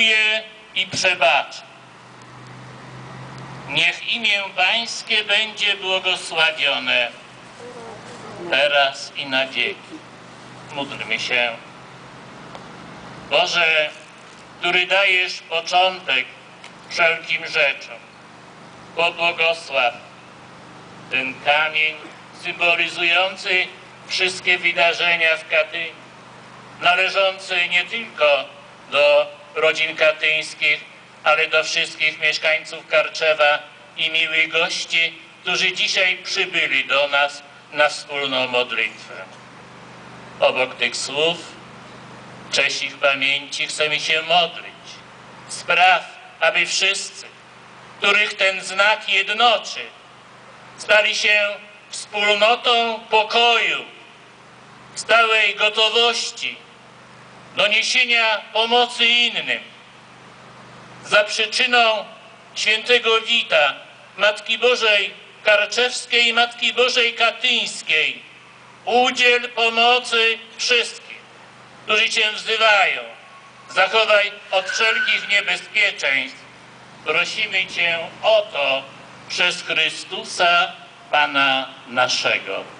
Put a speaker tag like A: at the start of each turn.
A: umiłuje i przebaczy. Niech imię Pańskie będzie błogosławione teraz i na wieki. Módlmy się. Boże, który dajesz początek wszelkim rzeczom, pobłogosław ten kamień symbolizujący wszystkie wydarzenia w Katyniu, należący nie tylko do rodzin katyńskich, ale do wszystkich mieszkańców Karczewa i miłych gości, którzy dzisiaj przybyli do nas na wspólną modlitwę. Obok tych słów, cześć ich pamięci chcemy się modlić. Spraw, aby wszyscy, których ten znak jednoczy, stali się wspólnotą pokoju, stałej gotowości do niesienia pomocy innym. Za przyczyną świętego Wita, Matki Bożej Karczewskiej i Matki Bożej Katyńskiej, udziel pomocy wszystkim, którzy Cię wzywają. Zachowaj od wszelkich niebezpieczeństw. Prosimy Cię o to przez Chrystusa, Pana naszego.